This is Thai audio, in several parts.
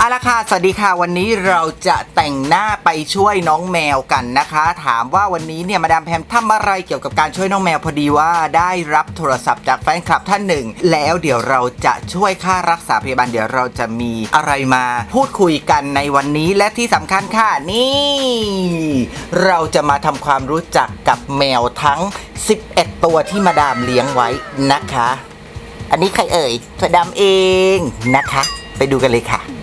เอาละค่ะ สวัสดีค่ะวันนี้เราจะแต่งหน้าไปช่วยน้องแมวกันนะคะ ถามว่าวันนี้เนี่ยมาดามแพมทำอะไรเกี่ยวกับการช่วยน้องแมวพอดีว่าได้รับโทรศัพท์จากแฟนคลับท่านหนึ่ง แล้วเดี๋ยวเราจะช่วยค่ารักษาพยาบาลเดี๋ยวเราจะมีอะไรมาพูดคุยกันในวันนี้และที่สำคัญค่ะนี่ เราจะมาทำความรู้จักกับแมวทั้ง 11 ตัวที่มาดามเลี้ยงไว้นะคะ อันนี้ใครเอ่ยถั่วดำเองนะคะ ไปดูกันเลยค่ะ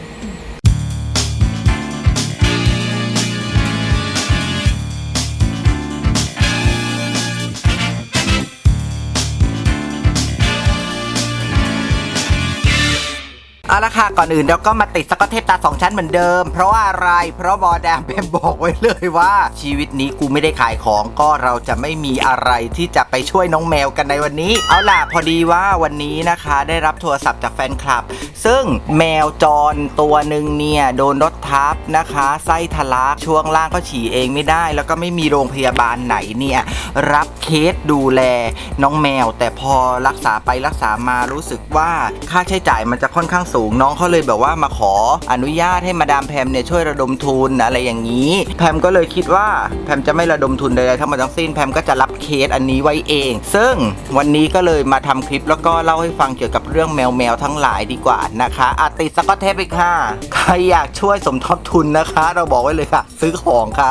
เอาละค่ะก่อนอื่นเราก็มาติดสกอตเทปตาสองชั้นเหมือนเดิม เพราะว่าอะไร เพราะบอแดมเป็นบอกไว้เลยว่า ชีวิตนี้กูไม่ได้ขายของก็เราจะไม่มีอะไรที่จะไปช่วยน้องแมวกันในวันนี้ เอาล่ะพอดีว่าวันนี้นะคะ ได้รับโทรศัพท์จากแฟนคลับ ซึ่งแมวจรตัวหนึ่งเนี่ยโดนรถทับนะคะไส้ทะลักช่วงล่างก็ฉี่เองไม่ได้ แล้วก็ไม่มีโรงพยาบาลไหนเนี่ยรับเคสดูแลน้องแมว แต่พอรักษาไปรักษามารู้สึกว่าค่าใช้จ่ายมันจะค่อนข้างสูงน้องเขาเลยแบบว่ามาขออนุญาตให้มาดามแพมเนี่ยช่วยระดมทุนอะไรอย่างนี้ แพมก็เลยคิดว่าแพมจะไม่ระดมทุนใดๆทั้งหมดทั้งสิ้นแพมก็จะรับเคสอันนี้ไว้เอง ซึ่งวันนี้ก็เลยมาทำคลิปแล้วก็เล่าให้ฟังเกี่ยวกับเรื่องแมวแมวทั้งหลายดีกว่านะคะอาติสก็อตเทปไปค่ะ ใครอยากช่วยสมทบทุนนะคะ เราบอกไว้เลยค่ะ ซื้อของค่ะ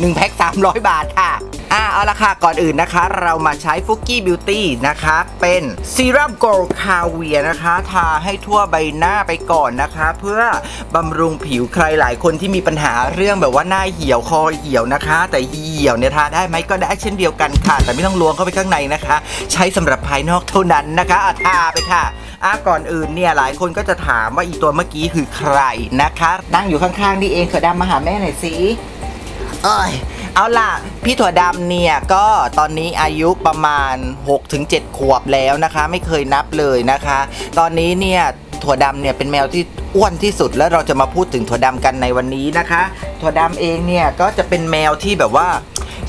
หนึ่งแพ็ค300 บาทค่ะ อ่าเอาละค่ะ ก่อนอื่นนะคะ เรามาใช้ฟุกกี้บิวตี้นะคะ เป็นซีรัมโกลคาเวียนะคะ ทาให้ทั่วใบหน้าไปก่อนนะคะ เพื่อบำรุงผิวใครหลายคนที่มีปัญหาเรื่องแบบว่าหน้าเหี่ยวคอเหี่ยวนะคะ แต่เหี่ยวเนี่ยทาได้ไหมก็ได้เช่นเดียวกันค่ะ แต่ไม่ต้องล้วงเข้าไปข้างในนะคะ ใช้สำหรับภายนอกเท่านั้นนะคะอะทาไปค่ะอะก่อนอื่นเนี่ยหลายคนก็จะถามว่าอีตัวเมื่อกี้คือใครนะคะ นั่งอยู่ข้างๆนี่เองเสือดำมาหาแม่หน่อยสิเอ้ย เอาล่ะ พี่ถั่วดำเนี่ย ก็ตอนนี้อายุประมาณ 6-7 ขวบแล้วนะคะ ไม่เคยนับเลยนะคะ ตอนนี้เนี่ยถั่วดำเนี่ยเป็นแมวที่อ้วนที่สุดแล้วเราจะมาพูดถึงถั่วดำกันในวันนี้นะคะ ถั่วดำเองเนี่ยก็จะเป็นแมวที่แบบว่า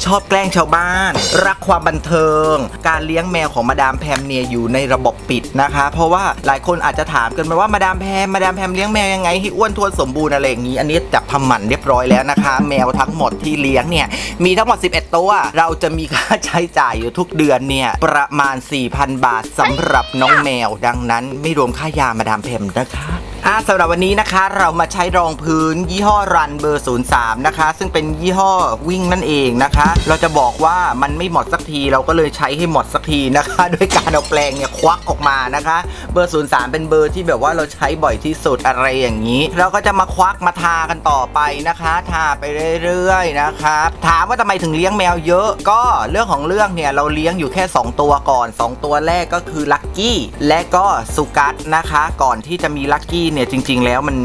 ชอบแกล้งชาวบ้าน รักความบันเทิง การเลี้ยงแมวของมาดามแพมเนี่ยอยู่ในระบบปิดนะคะ เพราะว่าหลายคนอาจจะถามกันมาว่ามาดามแพมมาดามแพมเลี้ยงแมวยังไงให้อ้วนท้วนสมบูรณ์อะไรอย่างนี้ อันนี้จับทำหมันเรียบร้อยแล้วนะคะ แมวทั้งหมดที่เลี้ยงเนี่ยมีทั้งหมด 11 ตัว เราจะมีค่าใช้จ่ายอยู่ทุกเดือนเนี่ยประมาณ 4,000 บาทสำหรับน้องแมว ดังนั้นไม่รวมค่ายามาดามแพมนะคะ อ่าสำหรับวันนี้นะคะเรามาใช้รองพื้นยี่ห้อรันเบอร์ 03 นะคะ ซึ่งเป็นยี่ห้อวิ่งนั่นเองนะคะ เราจะบอกว่ามันไม่หมดสักทีเราก็เลยใช้ให้หมดสักทีนะคะด้วยการเอาแปลงเนี่ยควักออกมานะคะ เบอร์ 03 เป็นเบอร์ที่แบบว่าเราใช้บ่อยที่สุดอะไรอย่างนี้ เราก็จะมาควักมาทากันต่อไปนะคะ ทาไปเรื่อยๆนะครับถามว่าทำไมถึงเลี้ยงแมวเยอะ ก็เรื่องของเรื่องเนี่ยเราเลี้ยงอยู่แค่ 2 ตัวก่อน 2 ตัวแรกก็คือลักกี้และก็สุกัสนะคะ ก่อนที่จะมีลักกี้เนี่ยจริง ๆ แล้วมัน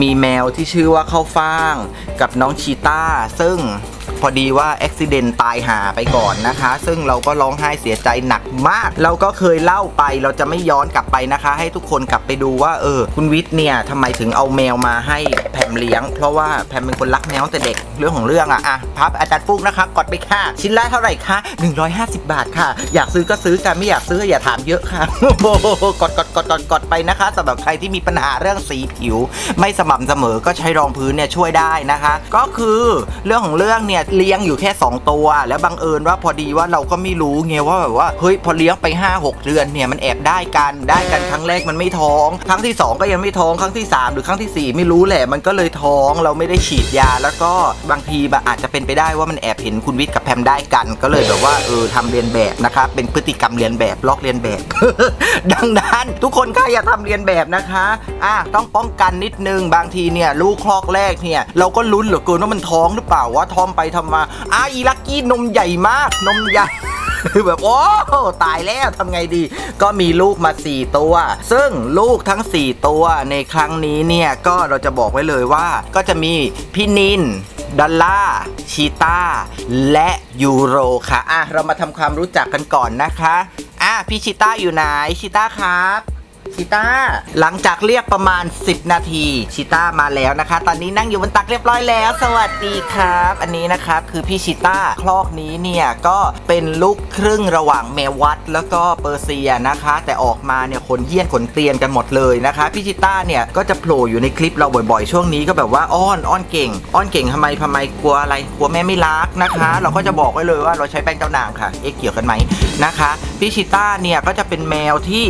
มีแมวที่ชื่อว่าข้าวฟ่าง กับน้องชีต้าซึ่ง พอดีว่าอุบิเหตุตายหาไปก่อนนะคะ ซึ่งเราก็ร้องไห้เสียใจหนักมาก เราก็เคยเล่าไปเราจะไม่ย้อนกลับไปนะคะ ให้ทุกคนกลับไปดูว่าเออ คุณวิทย์เนี่ยทำไมถึงเอาแมวมาให้แพมเลี้ยง เพราะว่าแพมเป็นคนรักแมวตั้งแต่เด็กเรื่องของเรื่องอะอะพับอาจารย์ฟุกนะคะกดไปค่ะ ชิ้นละเท่าไหร่คะ150 บาทค่ะ อยากซื้อก็ซื้อกันไม่อยากซื้ออย่าถามเยอะค่ะกดกดกดกดกดไปนะคะสำหรับใครที่มีปัญหาเรื่องสีผิว ไม่สม่ำเสมอก็ใช้รองพื้นเนี่ยช่วยได้นะคะ ก็คือเรื่องของเรื่องเนี่ยเลี้ยงอยู่แค่ 2 ตัว แล้วบังเอิญว่าพอดีว่าเราก็ไม่รู้ไงว่าแบบว่าเฮ้ยพอเลี้ยงไป 5 6 เดือนเนี่ยมันแอบได้กันได้กันครั้งแรกมันไม่ท้อง ครั้งที่ 2 ก็ยังไม่ท้องครั้งที่ 3 หรือครั้งทีสี่ 4 ไม่รู้แหละมันก็เลยท้องเราไม่ได้ฉีดยา แล้วก็บางทีแบบอาจจะเป็นไปได้ว่ามันแอบเห็นคุณวิทย์กับแพมได้กัน ก็เลยแบบว่าเออทำเรียนแบบนะคะเป็นพฤติกรรมเรียนแบบลอกเรียนแบบ ดังนั้นทุกคนก็อย่าทำเรียนแบบนะคะอะต้องป้องกันนิดนึงบางทีเนี่ยลูกคลอกแรกเนี่ยเราก็ลุ้นเหลือเกินว่ามันท้องหรือเปล่าว่าท้องไปทำมาอะอีลักกี้นมใหญ่มากนมใหญ่ แบบโอ้ตายแล้วทำไงดี ก็มีลูกมา 4 ตัว ซึ่งลูกทั้ง 4 ตัวในครั้งนี้เนี่ยก็เราจะบอกไว้เลยว่า ก็จะมีพี่นินดอลล่าชีตาและยูโรค่ะอะเรามาทำความรู้จักกันก่อนนะคะอะพี่ชีตาอยู่ไหนชีตาครับ ชิต้า หลังจากเรียกประมาณ 10 นาที ชิต้ามาแล้วนะคะ ตอนนี้นั่งอยู่บนตักเรียบร้อยแล้ว สวัสดีครับ อันนี้นะครับคือพี่ชิต้าคลอกนี้เนี่ยก็เป็นลูกครึ่งระหว่างแมววัดแล้วก็เปอร์เซียนะคะ แต่ออกมาเนี่ยขนเหี้ยนขนเกลียนกันหมดเลยนะคะพี่ชิต้าเนี่ยก็จะโผล่อยู่ในคลิปเราบ่อยๆ ช่วงนี้ก็แบบว่าอ้อนอ้อนเก่ง อ้อนเก่งทำไมทำไมกลัวอะไรกลัวแม่ไม่รักนะคะ เราก็จะบอกไว้เลยว่าเราใช้แป้งเจ้านางค่ะ เอ๊ะเกี่ยวกันไหมนะคะพี่ชิต้าเนี่ยก็จะเป็นแมวที่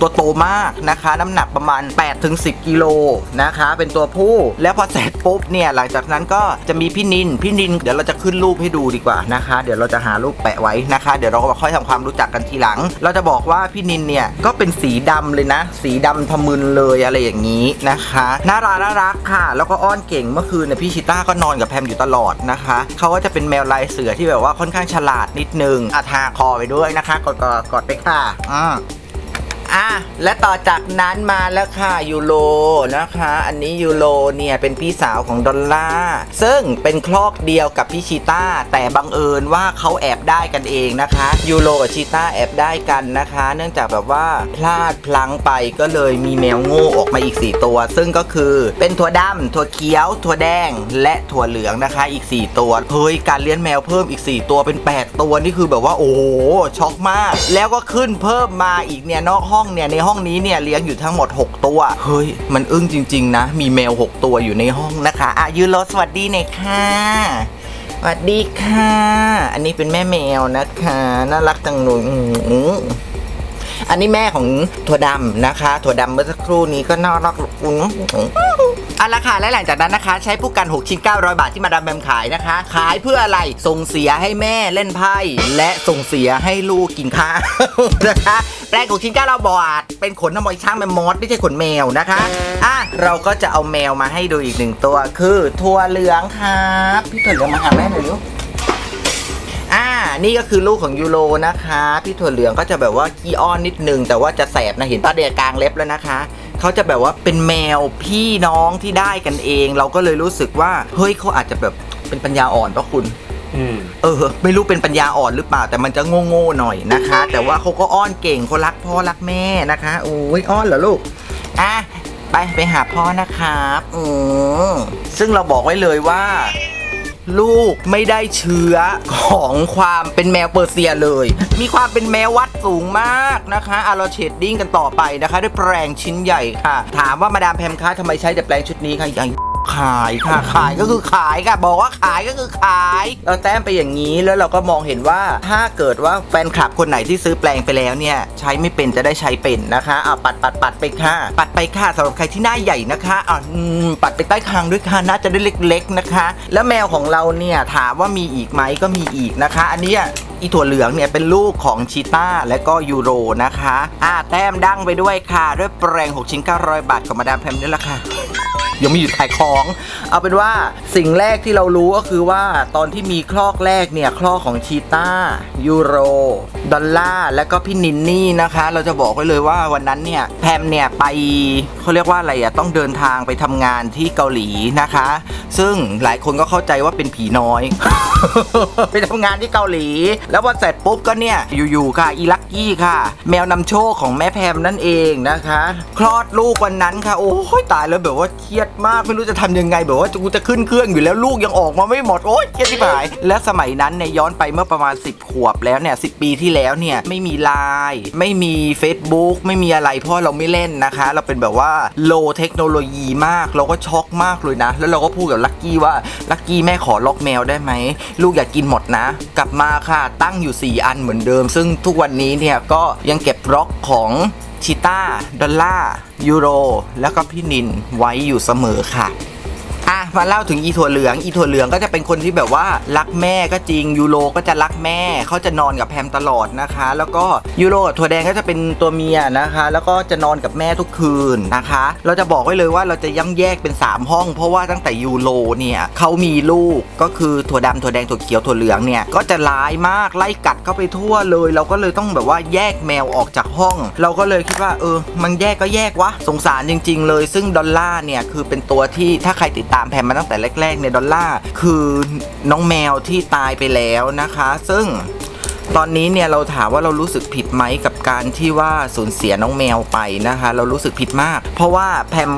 ตัวโตมากนะคะ น้ำหนักประมาณ 8-10 กิโลนะคะ เป็นตัวผู้ แล้วพอเสร็จปุ๊บเนี่ยหลังจากนั้นก็จะมีพี่นินพี่นินเดี๋ยวเราจะขึ้นรูปให้ดูดีกว่านะคะ เดี๋ยวเราจะหารูปแปะไว้นะคะ เดี๋ยวเราก็ค่อยทำความรู้จักกันทีหลัง เราจะบอกว่าพี่นินเนี่ยก็เป็นสีดำเลยนะ สีดำทะมึนเลยอะไรอย่างนี้นะคะน่ารักน่ารักค่ะ แล้วก็อ้อนเก่งเมื่อคืนเนี่ยพี่ชิต้าก็นอนกับแพมอยู่ตลอดนะคะเขาก็จะเป็นแมวลายเสือที่แบบว่าค่อนข้างฉลาดนิดนึงอาทาคอไปด้วยนะคะกดกดกดไปค่ะอืม อะและต่อจากนั้นมาแล้วค่ะยูโรนะคะ อันนี้ยูโรเนี่ยเป็นพี่สาวของดอลล่าร์ซึ่งเป็นคลอกเดียวกับพี่ชีต้าแต่บังเอิญว่าเขาแอบได้กันเองนะคะยูโรกับชีต้าแอบได้กันนะคะ เนื่องจากแบบว่าพลาดพลั้งไปก็เลยมีแมวโง่ออกมาอีก 4 ตัว ซึ่งก็คือเป็นถั่วดำถั่วเขียว ถั่วแดง และถั่วเหลืองนะคะ อีก 4 ตัวเฮ้ยการเลี้ยงแมวเพิ่มอีก 4 ตัวเป็น 8 ตัวนี่คือแบบว่าโอ้โหช็อกมาก แล้วก็ขึ้นเพิ่มมาอีกเนี่ยนอกห้องเนี่ยในห้องนี้เนี่ยเลี้ยงอยู่ทั้งหมด 6 ตัว เฮ้ย มันอึ้งจริง ๆ นะ มีแมว 6 ตัวอยู่ในห้องนะคะอะยืนรอสวัสดีหน่อยค่ะสวัสดีค่ะ อันนี้เป็นแม่แมวนะคะน่ารักจังเลยอันนี้แม่ของถั่วดำนะคะ ถั่วดำเมื่อสักครู่นี้ก็น่ารักอุ้ง เอาละค่ะและหลังจากนั้นนะคะ ใช้ผู้กัน 6 ชิ้น 900 บาทที่มาดามแบมขายนะคะ ขายเพื่ออะไรส่งเสียให้แม่เล่นไพ่และส่งเสียให้ลูกกินข้าวนะคะแปลงของชิ้น900บาทเป็นขนน้ำมันช้างแมมมอสไม่ใช่ขนแมวนะคะอะเราก็จะเอาแมวมาให้ดูอีกหนึ่งตัวคือถั่วเหลืองครับพี่ถั่วเหลืองมาหาแม่หน่อยลูกอ่า นี่ก็คือลูกของยูโรนะคะ พี่ถั่วเหลืองก็จะแบบว่าขี้อ้อนนิดนึง แต่ว่าจะแสบนะเห็นป้าเดียกลางเล็บแล้วนะคะ เขาจะแบบว่าเป็นแมวพี่น้องที่ได้กันเอง เราก็เลยรู้สึกว่าเฮ้ยเขาอาจจะแบบเป็นปัญญาอ่อนปะคุณอืมเออ ไม่รู้เป็นปัญญาอ่อนหรือเปล่า แต่มันจะโง่ๆหน่อยนะคะ แต่ว่าเขาก็อ้อนเก่งเขารักพ่อรักแม่นะคะโอ้ยอ้อนเหรอลูกอะไปไปหาพ่อนะครับอืมซึ่งเราบอกไว้เลยว่า ลูกไม่ได้เชื้อของความเป็นแมวเปอร์เซียเลย มีความเป็นแมววัดสูงมากนะคะอาเราเชดดิ้งกันต่อไปนะคะ ด้วยแปรงชิ้นใหญ่ค่ะ ถามว่ามาดามแพมคะทำไมใช้แต่แปรงชุดนี้คะยัง ขายค่ะขายก็คือขายค่ะ บอกว่าขายก็คือขาย เราแต้มไปอย่างนี้แล้วเราก็มองเห็นว่าถ้าเกิดว่าแฟนคลับคนไหนที่ซื้อแปลงไปแล้วเนี่ย ใช้ไม่เป็นจะได้ใช้เป็นนะคะอะปัดปัดปัดไปค่ะ ปัดไปค่ะสำหรับใครที่หน้าใหญ่นะคะอะอืมปัดไปใต้คางด้วยค่ะน่าจะได้เล็กๆนะคะ แล้วแมวของเราเนี่ยถามว่ามีอีกไหมก็มีอีกนะคะ อันเนี้ยอีถั่วเหลืองเนี่ยเป็นลูกของชีต้าและก็ยูโรนะคะอะแต้มดั้งไปด้วยค่ะ ด้วยแปรง6ชิ้น900 บาทของมาดามแพมนี่แหละค่ะ ยังไม่หยุดขายของ เอาเป็นว่าสิ่งแรกที่เรารู้ก็คือว่าตอนที่มีคลอกแรกเนี่ย คลอกของชีต้ายูโร ดอลล่าร์และก็พี่นินนี่นะคะ เราจะบอกไว้เลยว่าวันนั้นเนี่ยแพมเนี่ยไปเขาเรียกว่าอะไรอะต้องเดินทางไปทำงานที่เกาหลีนะคะ ซึ่งหลายคนก็เข้าใจว่าเป็นผีน้อย ไปทำงานที่เกาหลี แล้วพอเสร็จปุ๊บก็เนี่ยอยู่ๆค่ะอีลักกี้ค่ะ แมวนำโชคของแม่แพมนั่นเองนะคะ คลอดลูกวันนั้นค่ะ โอ้ยตายแล้วแบบว่าเครียดมากไม่รู้จะทำยังไงแบบว่ากูจะขึ้นเครื่องอยู่แล้วลูกยังออกมาไม่หมดโอ้ยเครียดที่หาย และสมัยนั้นเนี่ยย้อนไปเมื่อประมาณ 10 ขวบแล้วเนี่ยสิปีที่แล้วเนี่ยไม่มีไลน์ไม่มี Facebook ไม่มีอะไรเพราะเราไม่เล่นนะคะ เราเป็นแบบว่าโลเทคโนโลยีมากเราก็ช็อกมากเลยนะ แล้วเราก็พูดกับลักกี้ว่าลักกี้แม่ขอล็อกแมวได้ไหมลูกอยากกินหมดนะ กลับมาค่ะตั้งอยู่ 4 อันเหมือนเดิม ซึ่งทุกวันนี้เนี่ยก็ยังเก็บล็อกของ ชิต้า ดอลล่าร์ยูโร แล้วก็พี่นินไว้อยู่เสมอค่ะ อะมาเล่าถึงอีถั่วเหลืองอีถั่วเหลืองก็จะเป็นคนที่แบบว่ารักแม่ก็จริงยูโรก็จะรักแม่เขาจะนอนกับแพมตลอดนะคะ แล้วก็ยูโรกับถั่วแดงก็จะเป็นตัวเมียนะคะ แล้วก็จะนอนกับแม่ทุกคืนนะคะ เราจะบอกไว้เลยว่าเราจะย่ำแยกเป็น 3 ห้อง เพราะว่าตั้งแต่ยูโรเนี่ยเขามีลูกก็คือถั่วดำถั่วแดงถั่วเขียวถั่วเหลืองเนี่ยก็จะร้ายมากไล่กัดเข้าไปทั่วเลย เราก็เลยต้องแบบว่าแยกแมวออกจากห้อง เราก็เลยคิดว่าเออ มันแยกก็แยกวะสงสารจริง ๆ เลย ซึ่งดอลล่าร์เนี่ยคือเป็นตัวที่ถ้าใครติดตามแผนมาตั้งแต่แรกๆในดอลล่าร์คือน้องแมวที่ตายไปแล้วนะคะ ซึ่ง ตอนนี้เนี่ยเราถามว่าเรารู้สึกผิดไหมกับการที่ว่าสูญเสียน้องแมวไปนะคะ เรารู้สึกผิดมาก เพราะว่าแพม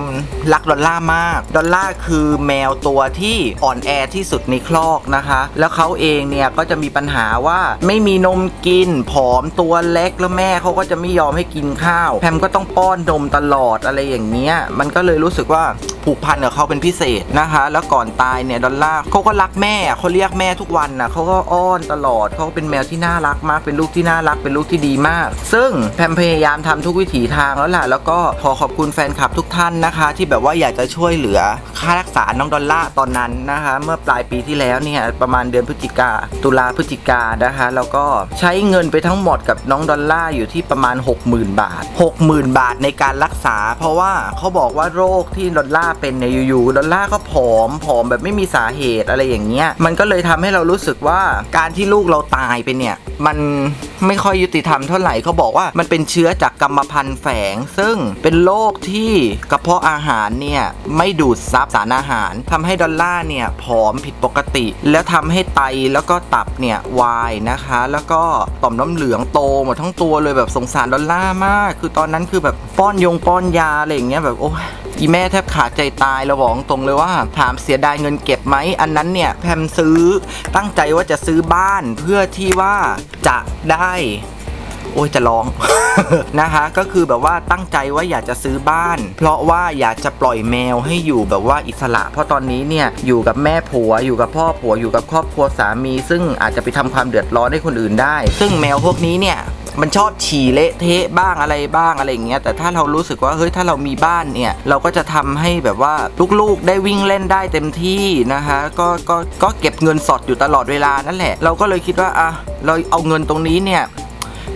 รักดอลล่ามาก ดอลล่าคือแมวตัวที่อ่อนแอที่สุดในคลอกนะคะ แล้วเขาเองเนี่ยก็จะมีปัญหาว่าไม่มีนมกิน ผอมตัวเล็กแล้วแม่เขาก็จะไม่ยอมให้กินข้าว แพมก็ต้องป้อนนมตลอดอะไรอย่างเงี้ยมันก็เลยรู้สึกว่าผูกพันกับเขาเป็นพิเศษนะคะ แล้วก่อนตายเนี่ยดอลล่าเขาก็รักแม่เขาเรียกแม่ทุกวันนะเขาก็อ้อนตลอดเขาเป็นแมวที่น่าารักมากเป็นลูกที่น่ารักเป็นลูกที่ดีมาก ซึ่งแพมพยายามทำทุกวิถีทางแล้วล่ะแล้วก็ขอขอบคุณแฟนคลับทุกท่านนะคะ ที่แบบว่าอยากจะช่วยเหลือค่ารักษาน้องดอลล่าตอนนั้นนะคะ เมื่อปลายปีที่แล้วเนี่ยประมาณเดือนพฤศจิกาตุลาพฤศจิกานะคะแล้วก็ใช้เงินไปทั้งหมดกับน้องดอลล่าอยู่ที่ประมาณ 60,000 บาท 60,000 บาทในการรักษา เพราะว่าเขาบอกว่าโรคที่ดอลล่าเป็นเนี่ยอยู่ๆดอลล่าก็ผอมผอมแบบไม่มีสาเหตุอะไรอย่างเงี้ยมันก็เลยทำให้เรารู้สึกว่าการที่ลูกเราตายไปเนี่ย มันไม่ค่อยยุติธรรมเท่าไหร่เขาบอกว่ามันเป็นเชื้อจากกรรมพันธุ์แฝง ซึ่งเป็นโรคที่กระเพาะอาหารเนี่ยไม่ดูดซับสารอาหารทำให้ดอลล่าเนี่ยผอมผิดปกติ แล้วทำให้ไตแล้วก็ตับเนี่ยวายนะคะ แล้วก็ต่อมน้ำเหลืองโตหมดทั้งตัวเลยแบบสงสารดอลล่ามาก คือตอนนั้นคือแบบป้อนยงป้อนยาอะไรอย่างเงี้ยแบบโอ้ยอีแม่แทบขาดใจตายแล้วบอกตรงเลยว่า ถามเสียดายเงินเก็บไหม อันนั้นเนี่ยแพมซื้อตั้งใจว่าจะซื้อบ้านเพื่อที่ว่าจะได้โอ้ยจะร้อง นะคะก็คือแบบว่าตั้งใจว่าอยากจะซื้อบ้าน เพราะว่าอยากจะปล่อยแมวให้อยู่แบบว่าอิสระ เพราะตอนนี้เนี่ยอยู่กับแม่ผัวอยู่กับพ่อผัวอยู่กับครอบครัวสามี ซึ่งอาจจะไปทำความเดือดร้อนให้คนอื่นได้ ซึ่งแมวพวกนี้เนี่ย มันชอบฉี่เละเทะบ้างอะไรบ้างอะไรอย่างเงี้ยแต่ถ้าเรารู้สึกว่าเฮ้ยถ้าเรามีบ้านเนี่ยเราก็จะทำให้แบบว่าลูกๆได้วิ่งเล่นได้เต็มที่นะคะก็ก็ก็เก็บเงินสดอยู่ตลอดเวลานั่นแหละ เราก็เลยคิดว่าอะเราเอาเงินตรงนี้เนี่ย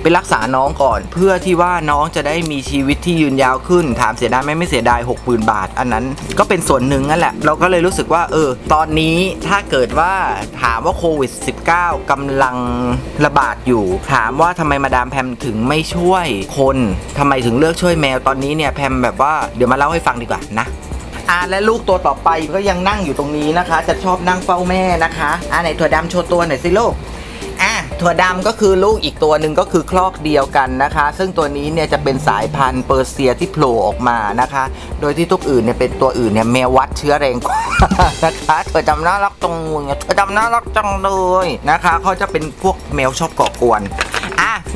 ไปรักษาน้องก่อน เพื่อที่ว่าน้องจะได้มีชีวิตที่ยืนยาวขึ้น ถามเสียดายไหมไม่เสียดาย6 0 0 0 บาท อันนั้นก็เป็นส่วนหนึ่งนั่นแหละ เราก็เลยรู้สึกว่า เออ ตอนนี้ถ้าเกิดว่าถามว่าโควิด -19 กำลังระบาดอยู่ ถามว่าทำไมมาดามแพมถึงไม่ช่วยคนทำไมถึงเลือกช่วยแมวตอนนี้เนี่ยแพมแบบว่าเดี๋ยวมาเล่าให้ฟังดีกว่านะอาและลูกตัวต่อไปก็ยังนั่งอยู่ตรงนี้นะคะ จะชอบนั่งเฝ้าแม่นะคะอาไหนถั่วดำโชว์ตัวหน่อยสิลูก ถั่วดำก็คือลูกอีกตัวหนึ่งก็คือคลอกเดียวกันนะคะ ซึ่งตัวนี้เนี่ยจะเป็นสายพันธุ์เปอร์เซียที่โผล่ออกมานะคะ โดยที่ทุกอื่นเนี่ยเป็นตัวอื่นเนี่ยแมววัดเชื้อแรงกว่านะคะถั่วดำน่ารักตรงเนี่ยถั่วดำน่ารักจังเลยนะคะเขาจะเป็นพวกแมวชอบก่อกวน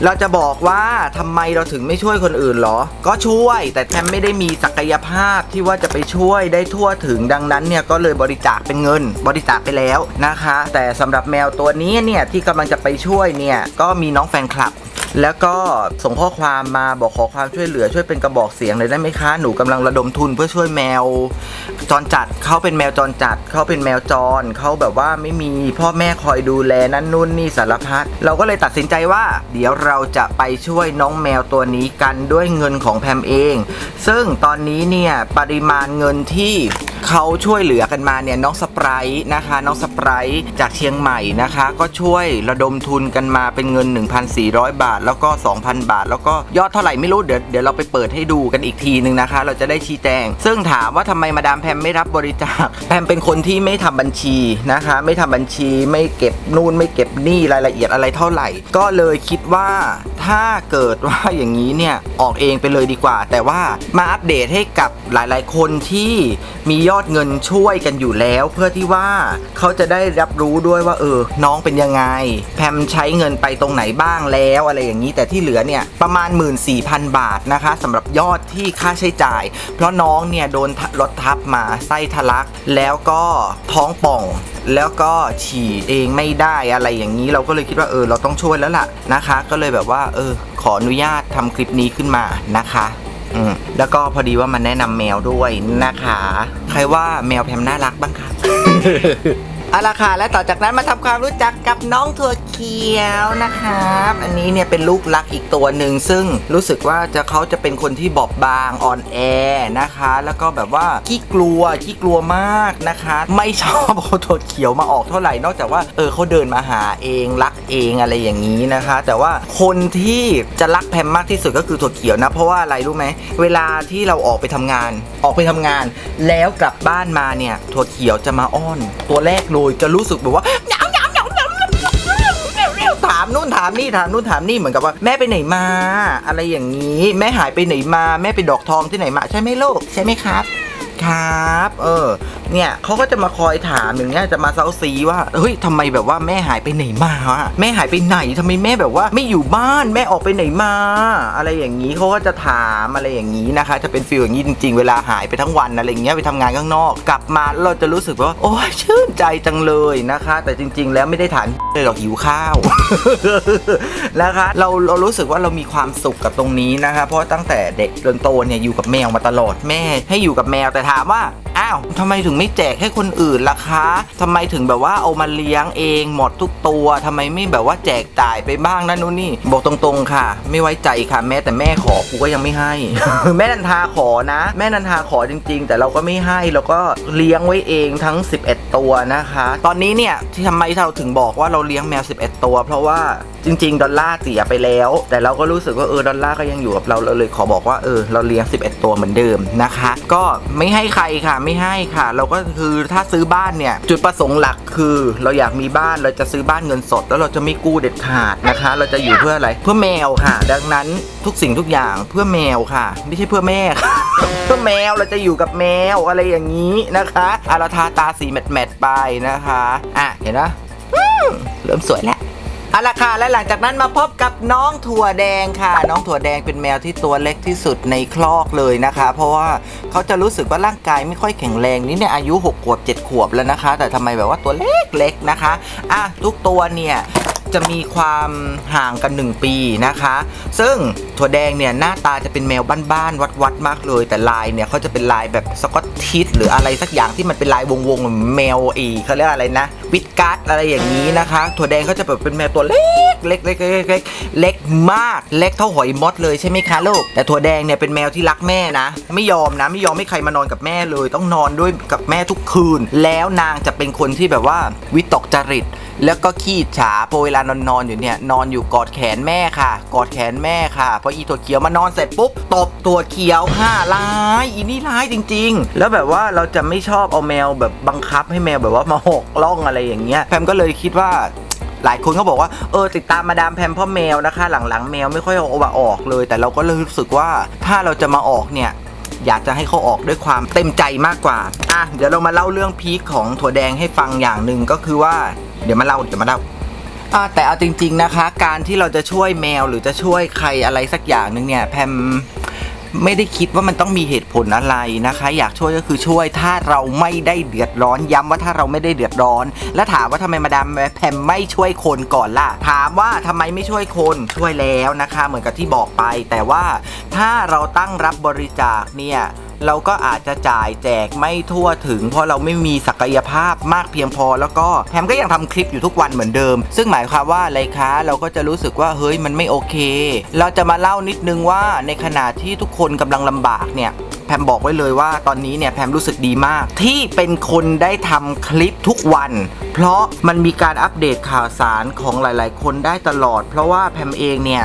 เราจะบอกว่าทำไมเราถึงไม่ช่วยคนอื่นเหรอ ก็ช่วยแต่แทมไม่ได้มีศักยภาพที่ว่าจะไปช่วยได้ทั่วถึงดังนั้นเนี่ยก็เลยบริจาคเป็นเงิน บริจาคไปแล้วนะคะ แต่สำหรับแมวตัวนี้เนี่ยที่กำลังจะไปช่วยเนี่ยก็มีน้องแฟนคลับ แล้วก็ส่งข้อความมาบอกขอความช่วยเหลือช่วยเป็นกระบอกเสียงเลยได้ไหมคะ หนูกำลังระดมทุนเพื่อช่วยแมวจรจัดเขาเป็นแมวจรจัดเขาเป็นแมวจรเขาแบบว่าไม่มีพ่อแม่คอยดูแลนั่นนู่นนี่สารพัดเราก็เลยตัดสินใจว่า เดี๋ยวเราจะไปช่วยน้องแมวตัวนี้กันด้วยเงินของแพมเอง ซึ่งตอนนี้เนี่ยปริมาณเงินที่ เขาช่วยเหลือกันมาเนี่ยน้องสปรท์นะคะ น้องสปรท์จากเชียงใหม่นะคะ ก็ช่วยระดมทุนกันมาเป็นเงิน 1,400 บาท แล้วก็ 2,000 บาท แล้วก็ยอดเท่าไหร่ไม่รู้เดี๋ยวเดี๋ยวเราไปเปิดให้ดูกันอีกทีนึงนะคะ เราจะได้ชี้แจง ซึ่งถามว่าทำไมมาดามแพมไม่รับบริจาคแพมเป็นคนที่ไม่ทำบัญชีนะคะ ไม่ทำบัญชีไม่เก็บนู่นไม่เก็บนี่รายละเอียดอะไรเท่าไหร่ ก็เลยคิดว่าถ้าเกิดว่าอย่างนี้เนี่ยออกเองไปเลยดีกว่า แต่ว่ามาอัปเดตให้กับหลาย ๆ คนที่มียออดเงินช่วยกันอยู่แล้ว เพื่อที่ว่าเขาจะได้รับรู้ด้วยว่า เออ น้องเป็นยังไง แพมใช้เงินไปตรงไหนบ้างแล้วอะไรอย่างนี้ แต่ที่เหลือเนี่ยประมาณ 14,000 บาทนะคะสำหรับยอดที่ค่าใช้จ่าย เพราะน้องเนี่ยโดนรถทับมาไส้ทะลัก แล้วก็ท้องป่องแล้วก็ฉี่เองไม่ได้อะไรอย่างนี้เราก็เลยคิดว่าเออเราต้องช่วยแล้วล่ะนะคะ ก็เลยแบบว่าเออขออนุญาตทำคลิปนี้ขึ้นมานะคะ อืมแล้วก็พอดีว่ามันแนะนำแมวด้วยนะคะ ใครว่าแมวแพมน่ารักบ้างคะ เอาละค่ะและต่อจากนั้นมาทำความรู้จักกับน้องถั่วเขียวนะครับ อันนี้เนี่ยเป็นลูกรักอีกตัวหนึ่งซึ่งรู้สึกว่าจะเขาจะเป็นคนที่บอบบางอ่อนแอนะคะ แล้วก็แบบว่าขี้กลัวขี้กลัวมากนะคะ ไม่ชอบเอาถั่วเขียวมาออกเท่าไหร่นอกจากว่าเออเขาเดินมาหาเองรักเองอะไรอย่างนี้นะคะ แต่ว่าคนที่จะรักแพมมากที่สุดก็คือถั่วเขียวนะ เพราะว่าอะไรรู้ไหมเวลาที่เราออกไปทำงาน ออกไปทำงาน แล้วกลับบ้านมาเนี่ยถั่วเขียวจะมาอ้อน ตัวแรกเลยจะรู้สึกแบบว่าหงาเหงาเหงาเหงาเหงาเหงาเหงาถามนู่นถามนี่ถามนู่นถามนี่เหมือนกับว่าแม่ไปไหนมา อะไรอย่างนี้ แม่หายไปไหนมา แม่ไปดอกทองที่ไหนมา ใช่ไหมลูกใช่ไหมครับ ครับ เออ เนี่ยเขาก็จะมาคอยถามอย่างเงี้ยจะมาเซาซีว่าเฮ้ยทำไมแบบว่าแม่หายไปไหนมาวะแม่หายไปไหนทำไมแม่แบบว่า ไม่อยู่บ้านแม่ออกไปไหนมา อะไรอย่างนี้เขาก็จะถามอะไรอย่างนี้นะคะ จะเป็นฟีลอย่างนี้จริง ๆ เวลาหายไปทั้งวันอะไรเงี้ยไปทำงานข้างนอก กลับมาเราจะรู้สึกว่า โอ้ยชื่นใจจังเลยนะคะ แต่จริง ๆ แล้วไม่ได้ทานเลยหรอกหิวข้าวนะคะเราเรารู้สึกว่าเรามีความสุขกับตรงนี้นะคะ เพราะตั้งแต่เด็กจนโตเนี่ยอยู่กับแมวมาตลอดแม่ ให้อยู่กับแมวแต่ถามว่า อ้าวทำไมถึงไม่แจกให้คนอื่นล่ะคะทำไมถึงแบบว่าเอามาเลี้ยงเองหมดทุกตัวทำไมไม่แบบว่าแจกจ่ายไปบ้างนั่นนู่นนี่ บอกตรงๆค่ะ ไม่ไว้ใจค่ะ แม้แต่แม่ขอกูก็ยังไม่ให้ แม่นันทาขอนะ แม่นันทาขอจริง ๆ แต่เราก็ไม่ให้เราก็เลี้ยงไว้เองทั้ง 11 ตัวนะคะ ตอนนี้เนี่ยที่ทำไมเราถึงบอกว่าเราเลี้ยงแมว 11 ตัว เพราะว่าจริง ๆ ดอลลาร์เสียไปแล้ว แต่เราก็รู้สึกว่าเออดอลลาร์ก็ยังอยู่กับเราเราเลยขอบอกว่าเออเราเลี้ยง 11 ตัวเหมือนเดิมนะคะ ก็ไม่ให้ใครค่ะไม่ให้ค่ะ เราก็คือถ้าซื้อบ้านเนี่ย จุดประสงค์หลักคือ เราอยากมีบ้านเราจะซื้อบ้านเงินสด แล้วเราจะไม่กู้เด็ดขาดนะคะ เราจะอยู่เพื่ออะไรเพื่อแมวค่ะ ดังนั้นทุกสิ่งทุกอย่างเพื่อแมวค่ะ ไม่ใช่เพื่อแม่ค่ะเพื่อแมวเราจะอยู่กับแมวอะไรอย่างนี้นะคะอะเราทาตาสีแมทๆไปนะคะอะเห็นนะอืมเริ่มสวยแล้ว เอาละค่ะและหลังจากนั้นมาพบกับน้องถั่วแดงค่ะ น้องถั่วแดงเป็นแมวที่ตัวเล็กที่สุดในคลอกเลยนะคะ เพราะว่าเขาจะรู้สึกว่าร่างกายไม่ค่อยแข็งแรงนี่เนี่ยอายุ6ขวบ7ขวบแล้วนะคะ แต่ทำไมแบบว่าตัวเล็กๆนะคะอะทุกตัวเนี่ยจะมีความห่างกัน 1 ปีนะคะ ซึ่งถั่วแดงเนี่ยหน้าตาจะเป็นแมวบ้านๆวัดๆมากเลย แต่ลายเนี่ยเขาจะเป็นลายแบบสกอตทิชหรืออะไรสักอย่างที่มันเป็นลายวงๆเหมือนแมวอีเขาเรียกอะไรนะ วิดการ์ดอะไรอย่างนี้นะคะ ถั่วแดงเขาจะแบบเป็นแมวตัวเล็กเล็กเล็กเล็กเล็กเล็กมากเล็กเท่าหอยมดเลยใช่ไหมคะลูกแต่ถั่วแดงเนี่ยเป็นแมวที่รักแม่นะ ไม่ยอมนะไม่ยอมให้ใครมานอนกับแม่เลย ต้องนอนด้วยกับแม่ทุกคืน แล้วนางจะเป็นคนที่แบบว่าวิตกจริต แล้วก็ขี้ฉาพอเวลานอนนอนอยู่เนี่ยนอนอยู่กอดแขนแม่ค่ะ กอดแขนแม่ค่ะพออีตัวเขียวมานอนเสร็จปุ๊บตบตัวเขียวห้าร้ายอีนี่ร้ายจริง ๆ แล้วแบบว่าเราจะไม่ชอบเอาแมวแบบบังคับให้แมวแบบว่ามาหกล่องอะไรอย่างเงี้ยแพมก็เลยคิดว่าหลายคนเขาบอกว่าเออติดตามมาดามแพมพ่อแมวนะคะ หลังๆแมวไม่ค่อยเอามาออกเลย แต่เราก็เลยรู้สึกว่าถ้าเราจะมาออกเนี่ยอยากจะให้เขาออกด้วยความเต็มใจมากกว่า อะ เดี๋ยวเรามาเล่าเรื่องพีคของถั่วแดงให้ฟังอย่างหนึ่งก็คือว่า เดี๋ยวมาเล่า เดี๋ยวมาเล่าอะแต่เอาจริง ๆนะคะ การที่เราจะช่วยแมวหรือจะช่วยใครอะไรสักอย่างหนึ่งเนี่ยแพม ไม่ได้คิดว่ามันต้องมีเหตุผลอะไรนะคะ อยากช่วยก็คือช่วยถ้าเราไม่ได้เดือดร้อนย้ำว่าถ้าเราไม่ได้เดือดร้อน และถามว่าทำไมมาดามแพมไม่ช่วยคนก่อนล่ะ ถามว่าทำไมไม่ช่วยคนช่วยแล้วนะคะ เหมือนกับที่บอกไป แต่ว่าถ้าเราตั้งรับบริจาคเนี่ยเราก็อาจจะจ่ายแจกไม่ทั่วถึง เพราะเราไม่มีศักยภาพมากเพียงพอ แล้วก็แฮมก็ยังทำคลิปอยู่ทุกวันเหมือนเดิม ซึ่งหมายความว่าอะไรคะเราก็จะรู้สึกว่าเฮ้ยมันไม่โอเค เราจะมาเล่านิดนึงว่าในขณะที่ทุกคนกำลังลำบากเนี่ยแพมบอกไว้เลยว่าตอนนี้เนี่ยแพมรู้สึกดีมาก ที่เป็นคนได้ทำคลิปทุกวัน เพราะมันมีการอัปเดตข่าวสารของหลาย ๆ คนได้ตลอด เพราะว่าแพมเองเนี่ย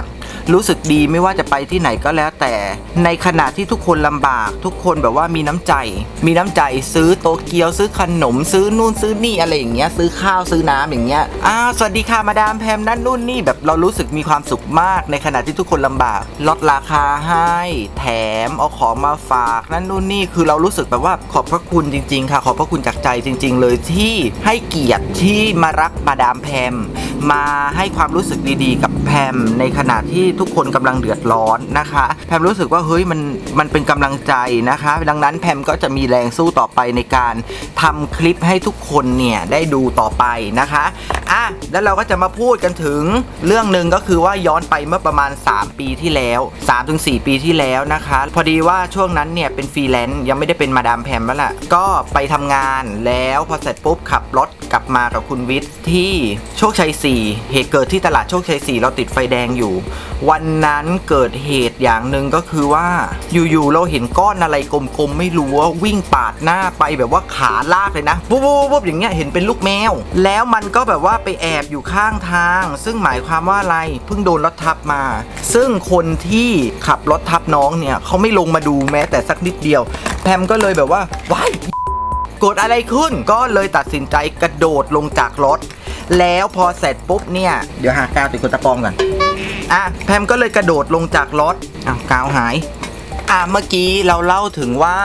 รู้สึกดีไม่ว่าจะไปที่ไหนก็แล้วแต่ ในขณะที่ทุกคนลำบาก ทุกคนแบบว่ามีน้ำใจ มีน้ำใจซื้อโตเกียวซื้อขนม ซื้อนู่นซื้อนี่อะไรอย่างเงี้ยซื้อข้าวซื้อน้ำอย่างเงี้ยอ้าวสวัสดีค่ะมาดามแพมนั่นนู่นนี่แบบเรารู้สึกมีความสุขมาก ในขณะที่ทุกคนลำบากลดราคาให้ แถมเอาของมาฝากนั่นนู่นนี่คือเรารู้สึกแบบว่าขอบพระคุณจริง ๆ ค่ะ ขอบพระคุณจากใจจริง ๆ เลยที่ให้เกียรติที่มารักมาดามแพม มาให้ความรู้สึกดีๆ กับแพมในขณะที่ทุกคนกำลังเดือดร้อนนะคะ แพมรู้สึกว่าเฮ้ยมันมันเป็นกำลังใจนะคะ ดังนั้นแพมก็จะมีแรงสู้ต่อไปในการทำคลิปให้ทุกคนเนี่ยได้ดูต่อไปนะคะอะแล้วเราก็จะมาพูดกันถึงเรื่องหนึ่งก็คือว่าย้อนไปเมื่อประมาณ 3 ปีที่แล้ว3-4 ปีที่แล้วนะคะ พอดีว่าช่วงนั้นเนี่ยเป็นฟรีแลนซ์ยังไม่ได้เป็นมาดามแพมแล้วล่ะก็ไปทำงานแล้วพอเสร็จปุ๊บขับรถกลับมากับคุณวิทย์ที่โชคชัย4เหตุเกิดที่ตลาดโชคชัย4เราติดไฟแดงอยู่วันนั้นเกิดเหตุอย่างหนึ่งก็คือว่าอยู่ๆเราเห็นก้อนอะไรกลมๆ ไม่รู้ว่าวิ่งปาดหน้าไปแบบว่าขาลากเลยนะปุ๊บปุ๊บปุ๊บอย่างเงี้ยเห็นเป็นลูกแมว แล้วมันก็แบบว่าไปแอบอยู่ข้างทาง ซึ่งหมายความว่าอะไรเพิ่งโดนรถทับมา ซึ่งคนที่ขับรถทับน้องเนี่ยเขาไม่ลงมาดูแม้แต่สักนิดเดียว แพมก็เลยแบบว่าว้ายกดอะไรขึ้นก็เลยตัดสินใจกระโดดลงจากรถ แล้วพอเสร็จปุ๊บเนี่ย เดี๋ยวหากาวติดคนตะปองก่อน อะแพมก็เลยกระโดดลงจากรถอ้าวกาวหาย อะเมื่อกี้เราเล่าถึงว่า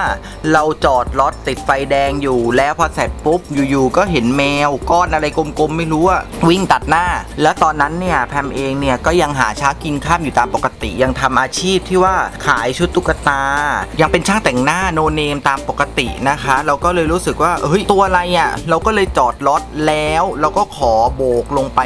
เราจอดรถติดไฟแดงอยู่ แล้วพอเสร็จปุ๊บอยู่ๆก็เห็นแมวก้อนอะไรกลมๆ ไม่รู้อะวิ่งตัดหน้า แล้วตอนนั้นเนี่ยแพมเองเนี่ยก็ยังหาเช้ากินข้ามอยู่ตามปกติยังทำอาชีพที่ว่าขายชุดตุ๊กตา ยังเป็นช่างแต่งหน้าโนเนมตามปกตินะคะ เราก็เลยรู้สึกว่าเฮ้ยตัวอะไรอะเราก็เลยจอดรถแล้วเราก็ขอโบกลงไป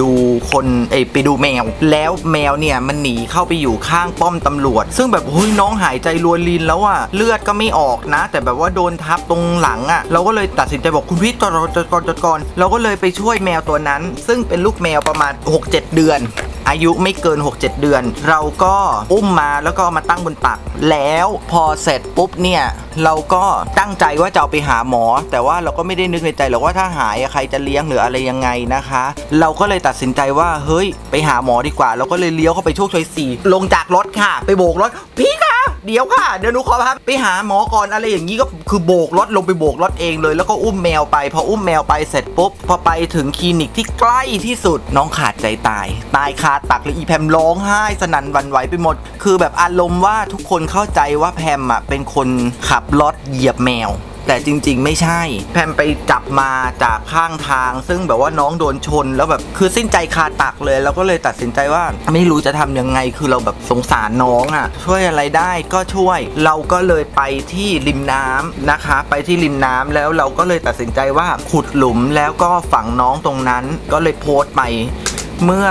ดูคนเอไปดูแมว แล้วแมวเนี่ยมันหนีเข้าไปอยู่ข้างป้อมตำรวจ ซึ่งแบบเฮ้ยน้องหายใจรวยลินแล้วอะเลือดก็ไม่ออกนะ แต่แบบว่าโดนทับตรงหลังอะเราก็เลยตัดสินใจบอกคุณพี่จอดรจอดก่อนจอดก่อนเราก็เลยไปช่วยแมวตัวนั้น ซึ่งเป็นลูกแมวประมาณ 6-7 เดือนอายุไม่เกิน 6-7 เดือน เราก็อุ้มมาแล้วก็มาตั้งบนตัก แล้วพอเสร็จปุ๊บเนี่ย เราก็ตั้งใจว่าจะเอาไปหาหมอ แต่ว่าเราก็ไม่ได้นึกในใจหรอกว่าถ้าหายใครจะเลี้ยงหรืออะไรยังไงนะคะ เราก็เลยตัดสินใจว่าเฮ้ย ไปหาหมอดีกว่า เราก็เลยเลี้ยวเข้าไปโชคชัยสี่ลงจากรถค่ะ ไปโบกรถพี่ค เดี๋ยวค่ะ เดี๋ยวหนูขอพาไปหาหมอก่อนอะไรอย่างนี้ก็คือโบกรถลงไปโบกรถเองเลย แล้วก็อุ้มแมวไป พออุ้มแมวไปเสร็จปุ๊บ พอไปถึงคลินิกที่ใกล้ที่สุดน้องขาดใจตาย ตายคาตักเลยอีแพมร้องไห้สนั่นวันไหวไปหมด คือแบบอารมณ์ว่าทุกคนเข้าใจว่าแพมอะเป็นคนขับรถเหยียบแมว แต่จริง ๆ ไม่ใช่ แพมไปจับมาจากข้างทาง ซึ่งแบบว่าน้องโดนชน แล้วแบบคือสิ้นใจคาตักเลยเราก็เลยตัดสินใจว่าไม่รู้จะทำยังไงคือเราแบบสงสารน้องอะ่ะ ช่วยอะไรได้ก็ช่วย เราก็เลยไปที่ริมน้ำนะคะ ไปที่ริมน้ำแล้วเราก็เลยตัดสินใจว่าขุดหลุมแล้วก็ฝังน้องตรงนั้น ก็เลยโพสต์ไป เมื่อ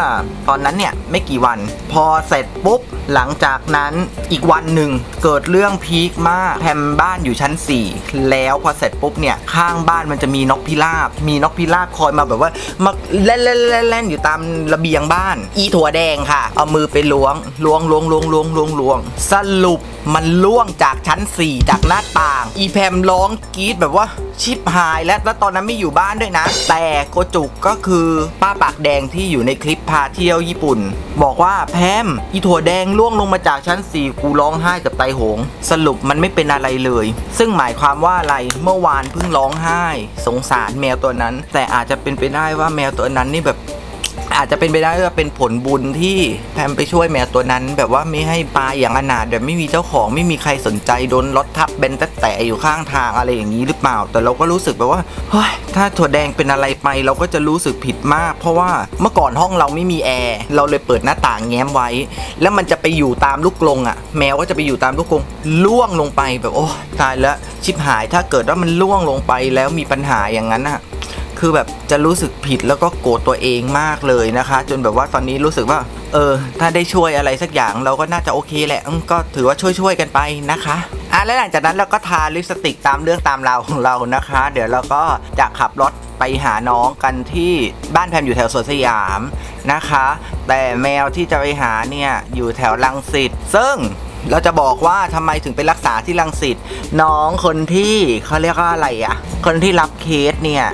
ตอนนั้นเนี่ยไม่กี่วัน พอเสร็จปุ๊บ หลังจากนั้นอีกวันหนึ่งเกิดเรื่องพีคมากแพมบ้านอยู่ชั้น 4 แล้วพอเสร็จปุ๊บเนี่ยข้างบ้านมันจะมีนกพิราบ มีนกพิราบคอยมาแบบว่ามาเล่นเล่นเล่นเล่นอยู่ตามระเบียงบ้าน อีถั่วแดงค่ะ เอามือไปล้วงล้วงล้วงล้วงล้วงล้วงล้วงสรุปมันล่วงจากชั้น 4 จากหน้าต่าง อีแพมร้องกรีดแบบว่าชิปหายแล้วแล้วตอนนั้นไม่อยู่บ้านด้วยนะ แต่โกจุกก็คือป้าปากแดงที่อยู่ในคลิปพาเที่ยวญี่ปุ่น บอกว่าแพมอีถั่วแดงล่วงลงมาจากชั้น 4 กูร้องไห้กับไตโหง สรุปมันไม่เป็นอะไรเลย ซึ่งหมายความว่าอะไรเมื่อวานเพิ่งร้องไห้ สงสารแมวตัวนั้น แต่อาจจะเป็นไปได้ว่าแมวตัวนั้นนี่แบบ อาจจะเป็นไปได้ว่าเป็นผลบุญที่แพมไปช่วยแมวตัวนั้น แบบว่าไม่ให้ตายอย่างอนาถแบบไม่มีเจ้าของไม่มีใครสนใจโดนรถทับเบนต่แต่อยู่ข้างทางอะไรอย่างนี้หรือเปล่า แต่เราก็รู้สึกแบบว่าเฮ้ยถ้าถั่วแดงเป็นอะไรไปเราก็จะรู้สึกผิดมาก เพราะว่าเมื่อก่อนห้องเราไม่มีแอร์เราเลยเปิดหน้าต่างแง้มไว้ แล้วมันจะไปอยู่ตามลูกกรงอะ แมวก็จะไปอยู่ตามลูกกรงล่วงลงไปแบบโอ้ตายแล้วชิบหายถ้าเกิดว่ามันล่วงลงไปแล้วมีปัญหาอย่างนั้นอะ คือแบบจะรู้สึกผิดแล้วก็โกรธตัวเองมากเลยนะคะ จนแบบว่าตอนนี้รู้สึกว่า เออ ถ้าได้ช่วยอะไรสักอย่างเราก็น่าจะโอเคแหละก็ถือว่าช่วยๆกันไปนะคะอะแล้วหลังจากนั้นเราก็ทาลิปสติกตามเรื่องตามราวของเรานะคะ เดี๋ยวเราก็จะขับรถไปหาน้องกันที่บ้านแพมอยู่แถวสวนสยามนะคะ แต่แมวที่จะไปหาเนี่ยอยู่แถวลังสิตซึ่งเราจะบอกว่าทำไมถึงไปรักษาที่ลังสิตน้องคนที่เขาเรียกว่าอะไรอะ่ะ คนที่รับเคสเนี่ย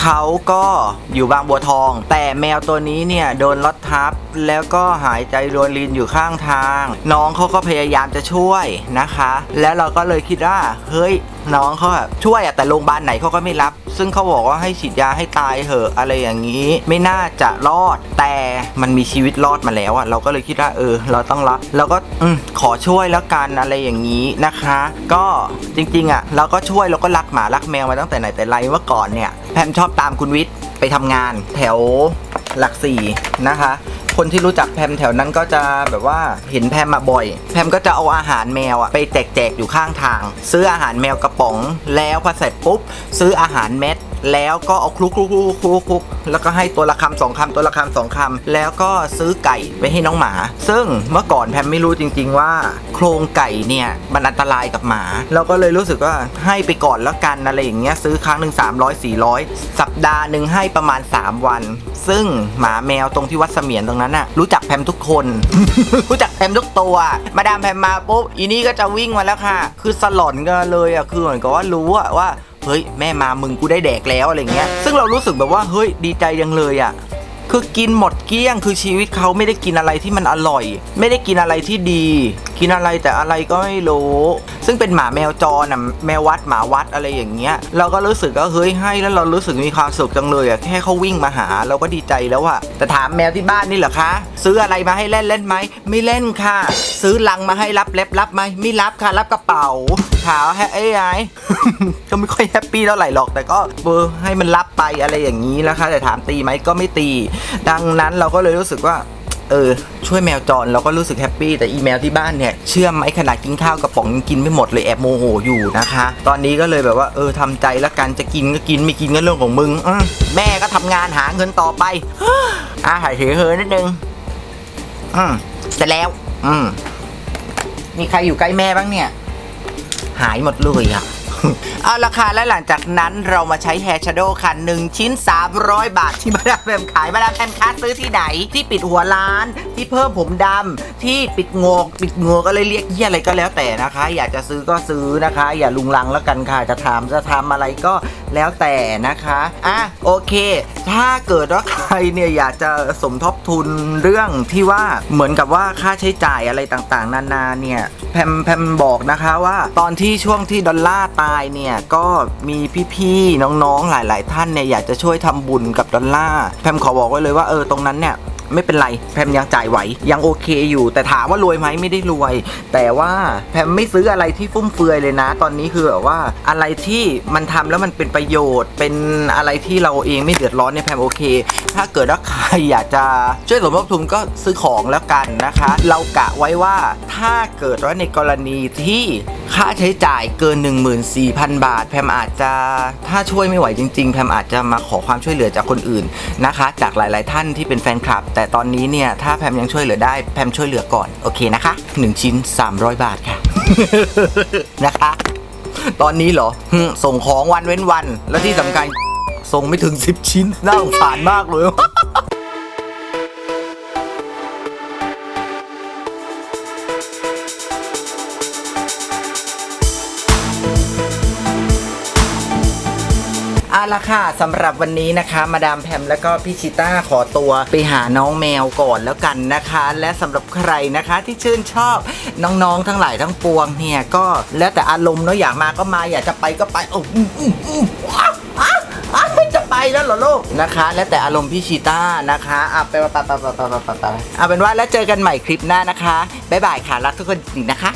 เขาก็อยู่บางบัวทอง แต่แมวตัวนี้เนี่ยโดนรถทับ แล้วก็หายใจรวยรินอยู่ข้างทาง น้องเขาก็พยายามจะช่วยนะคะ แล้วเราก็เลยคิดว่าเฮ้ย น้องเขาแบบช่วยอะแต่โรงพยาบาลไหนเขาก็ไม่รับ ซึ่งเขาบอกว่าให้ฉีดยาให้ตายเหอะอะไรอย่างนี้ ไม่น่าจะรอด แต่มันมีชีวิตรอดมาแล้วอะเราก็เลยคิดว่าเออ เราต้องรับเราก็อมขอช่วยแล้วกันอะไรอย่างนี้นะคะ ก็จริงๆอะเราก็ช่วยเราก็รักหมารักแมวมาตั้งแต่ไหนแต่ไรเมื่อก่อนเนี่ยแพมชอบตามคุณวิทย์ ไปทำงานแถวหลักสี่นะคะ คนที่รู้จักแพมแถวนั้นก็จะแบบว่าเห็นแพมมาบ่อย แพมก็จะเอาอาหารแมวอะไปแจกๆอยู่ข้างทาง ซื้ออาหารแมวกระป๋องแล้วพอเสร็จปุ๊บ ซื้ออาหารเม็ด แล้วก็เอาคลุกคลุกคลุกคลุกคลุกแล้วก็ให้ตัวละคำสองคำตัวละคำสองคำแล้วก็ซื้อไก่ไปให้น้องหมา ซึ่งเมื่อก่อนแพมไม่รู้จริง ๆ ว่า โครงไก่เนี่ยมันอันตรายกับหมา เราก็เลยรู้สึกว่าให้ไปก่อนแล้วกันอะไรอย่างเงี้ยซื้อครั้งหนึ่ง300 400 สัปดาห์หนึ่งให้ประมาณ 3 วัน ซึ่งหมาแมวตรงที่วัดเสมียนตรงนั้นน่ะรู้จักแพมทุกคน รู้จักแพมทุกตัว มาดามแพมมาปุ๊บอีนี่ก็จะวิ่งมาแล้วค่ะ คือสลอนกันเลยอะคือเหมือนกับว่ารู้อะว่า เฮ้ยแม่มามึงกูได้แดกแล้วอะไรเงี้ยซึ่งเรารู้สึกแบบว่าเฮ้ยดีใจยังเลยอะ่ะ คือกินหมดเกลี้ยง คือชีวิตเขาไม่ได้กินอะไรที่มันอร่อย ไม่ได้กินอะไรที่ดี กินอะไรแต่อะไรก็ไม่รู้ ซึ่งเป็นหมาแมวจรนะแมววัดหมาวัดอะไรอย่างเงี้ย เราก็รู้สึกว่าเฮ้ยให้แล้วเรารู้สึกมีความสุขจังเลยอะแค่เขาวิ่งมาหาเราก็ดีใจแล้วอะแต่ถามแมวที่บ้านนี่เหรอคะ ซื้ออะไรมาให้เล่นเล่นไหมไม่เล่นค่ะ ซื้อลังมาให้รับเล็บรับไหมไม่รับค่ะรับกระเป๋าถาว่าให้เอ้ไงก็ไม่ค่อยแฮปปี้เท่าไหร่หรอก แต่ก็เบอร์ให้มันรับไปอะไรอย่างนี้นะคะ แต่ถามตีไหมก็ไม่ตีดังนั้นเราก็เลยรู้สึกว่าเออช่วยแมวจรเราก็รู้สึกแฮปปี้แต่อีแมวที่บ้านเนี่ยเชื่อมไหมขนาดกินข้าวกระป๋องยังกินไม่หมดเลยแอบโมโหอยู่นะคะ ตอนนี้ก็เลยแบบว่าเออทำใจแล้วกันจะกินก็กินไม่กินก็เรื่องของมึงแม่ก็ทำงานหาเงินต่อไปอะหายเฉยเฮอนิดนึงอืมเสร็จแล้ว อืมมีใครอยู่ใกล้แม่บ้างเนี่ย หายหมดเลยอะ เอาราคาและหลังจากนั้นเรามาใช้แฮร์ชโดว์ค่ะหนึ่งชิ้น 300 บาทที่มาดามแพมขายมาดามแพมค้าซื้อที่ไหน ที่ปิดหัวร้าน ที่เพิ่มผมดำที่ปิดงอกปิดงอกอะไรเรียกเยี่ยอะไรก็แล้วแต่นะคะ อยากจะซื้อก็ซื้อนะคะ อย่าลุงลังแล้วกันค่ะจะทำจะทำอะไรก็ แล้วแต่นะคะอะโอเค ถ้าเกิดว่าใครเนี่ยอยากจะสมทบทุนเรื่องที่ว่าเหมือนกับว่าค่าใช้จ่ายอะไรต่างๆ นานาเนี่ยแพมแพมบอกนะคะว่า ตอนที่ช่วงที่ดอลลาร์ตายเนี่ยก็มีพี่ๆน้องๆหลาย ๆ ท่านเนี่ยอยากจะช่วยทำบุญกับดอลลาร์แพมขอบอกไว้เลยว่าเออตรงนั้นเนี่ย ไม่เป็นไร แพมยังจ่ายไหว ยังโอเคอยู่ แต่ถามว่ารวยไหมไม่ได้รวย แต่ว่าแพมไม่ซื้ออะไรที่ฟุ่มเฟือยเลยนะ ตอนนี้คือแบบว่าอะไรที่มันทำแล้วมันเป็นประโยชน์ เป็นอะไรที่เราเองไม่เดือดร้อนเนี่ยแพมโอเค ถ้าเกิดว่าใครอยากจะช่วยสมทบทุนก็ซื้อของแล้วกันนะคะ เรากะไว้ว่าถ้าเกิดว่าในกรณีที่ค่าใช้จ่ายเกิน 14,000 บาท แพมอาจจะถ้าช่วยไม่ไหวจริง ๆ แพมอาจจะมาขอความช่วยเหลือจากคนอื่นนะคะ จากหลาย ๆ ท่านที่เป็นแฟนคลับแต่แต่ตอนนี้เนี่ย ถ้าแพมยังช่วยเหลือได้แพมช่วยเหลือก่อน โอเคนะคะ 1 ชิ้น 300 บาทค่ะ นะคะ ตอนนี้เหรอส่งของวันเว้นวัน แล้วที่สำคัญส่งไม่ถึง 10 ชิ้นน่าสงสารมากเลย ละค่ะสำหรับวันนี้นะคะ มาดามแพมแล้วก็พี่ชิต้าขอตัวไปหาน้องแมวก่อนแล้วกันนะคะ และสำหรับใครนะคะที่ชื่นชอบน้องๆทั้งหลายทั้งปวงเนี่ยก็แล้วแต่อารมณ์เนาะอยากมาก็มาอยากจะไปก็ไปโอ้อืมอืมอืมว้าวอ้าวอ้าวจะไปแล้วเหรอลูกนะคะ แล้วแต่อารมณ์พี่ชิต้านะคะอะไปไปไปไปไปไปไปไปเอาเป็นว่าแล้วเจอกันใหม่คลิปหน้านะคะบ๊ายบายค่ะรักทุกคนจริงๆนะคะ